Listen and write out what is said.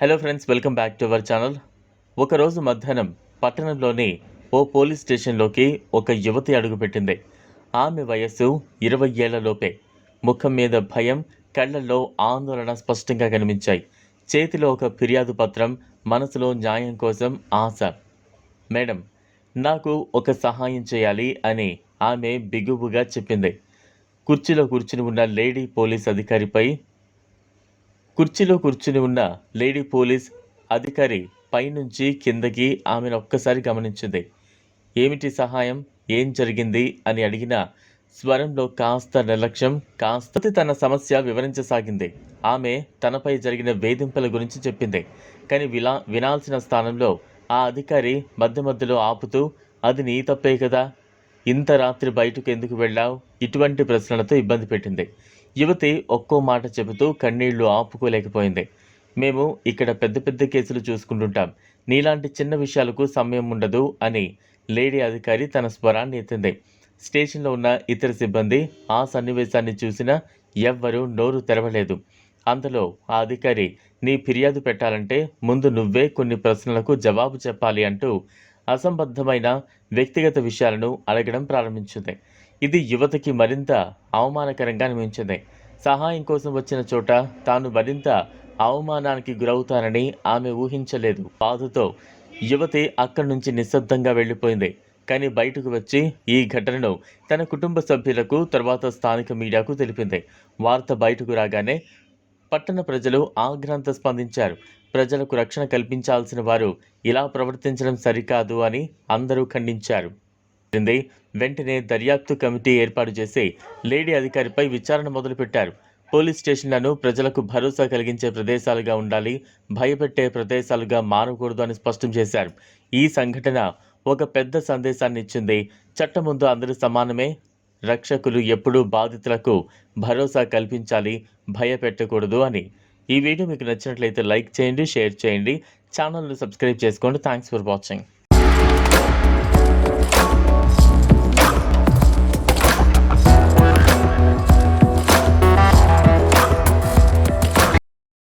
Hello friends welcome back to our channel ఒకరోజు మధ్యాహ్నం పట్టణంలోని ఓ పోలీస్ స్టేషన్లోకి ఒక యువతి అడుగుపెట్టింది. ఆమె వయస్సు ఇరవై ఏళ్ళలోపే ముఖం మీద భయం కళ్ళల్లో ఆందోళన స్పష్టంగా కనిపించాయి. చేతిలో ఒక ఫిర్యాదు పత్రం మనసులో న్యాయం కోసం ఆశ. మేడం నాకు ఒక సహాయం చేయాలి అని ఆమె బిగువుగా చెప్పింది. కుర్చీలో కూర్చుని ఉన్న లేడీ పోలీస్ అధికారిపై కుర్చీలో కూర్చుని ఉన్న లేడీ పోలీస్ అధికారి పైనుంచి కిందకి ఆమెను ఒక్కసారి గమనించింది. ఏమిటి సహాయం? ఏం జరిగింది? అని అడిగిన స్వరంలో కాస్త నిర్లక్ష్యం కాస్త తన సమస్య వివరించసాగింది. ఆమె తనపై జరిగిన వేధింపుల గురించి చెప్పింది. కానీ విలా వినాల్సిన స్థానంలో ఆ అధికారి మధ్య మధ్యలో ఆపుతూ అది నీ తప్పే కదా? ఇంత రాత్రి బయటకు ఎందుకు వెళ్ళావు? ఇటువంటి ప్రశ్నలతో ఇబ్బంది పెట్టింది. యువతి ఒక్కో మాట చెబుతూ కన్నీళ్ళు ఆపుకోలేకపోయింది. మేము ఇక్కడ పెద్ద పెద్ద కేసులు చూసుకుంటుంటాం. నీలాంటి చిన్న విషయాలకు సమయం ఉండదు అని లేడీ అధికారి తన స్వరాన్ని ఎత్తింది. స్టేషన్లో ఉన్న ఇతర సిబ్బంది ఆ సన్నివేశాన్ని చూసినా ఎవ్వరూ నోరు తెరవలేదు. అంతలో ఆ అధికారి నీ ఫిర్యాదు పెట్టాలంటే ముందు నువ్వే కొన్ని ప్రశ్నలకు జవాబు చెప్పాలి అంటూ అసంబద్ధమైన వ్యక్తిగత విషయాలను అడగడం ప్రారంభించింది. ఇది యువతకి మరింత అవమానకరంగా అనిపించింది. సహాయం కోసం వచ్చిన చోట తాను మరింత అవమానానికి గురవుతానని ఆమె ఊహించలేదు. బాధతో యువతి అక్కడి నుంచి నిశ్శబ్దంగా వెళ్ళిపోయింది. కానీ బయటకు వచ్చి ఈ ఘటనను తన కుటుంబ సభ్యులకు తర్వాత స్థానిక మీడియాకు తెలిపింది. వార్త బయటకు రాగానే పట్టణ ప్రజలు ఆగ్రహంతో స్పందించారు. ప్రజలకు రక్షణ కల్పించాల్సిన వారు ఇలా ప్రవర్తించడం సరికాదు అని అందరూ ఖండించారు. జరిగింది. వెంటనే దర్యాప్తు కమిటీ ఏర్పాటు చేసి లేడీ అధికారిపై విచారణ మొదలుపెట్టారు. పోలీస్ స్టేషన్లను ప్రజలకు భరోసా కలిగించే ప్రదేశాలుగా ఉండాలి భయపెట్టే ప్రదేశాలుగా మారకూడదు అని స్పష్టం చేశారు. ఈ సంఘటన ఒక పెద్ద సందేశాన్ని ఇచ్చింది. చట్టం ముందు అందరూ సమానమే. రక్షకులు ఎప్పుడూ బాధితులకు భరోసా కల్పించాలి భయపెట్టకూడదు అని. ఈ వీడియో మీకు నచ్చినట్లయితే లైక్ చేయండి షేర్ చేయండి. ఛానల్ను సబ్స్క్రైబ్ చేసుకోండి. Thanks for watching.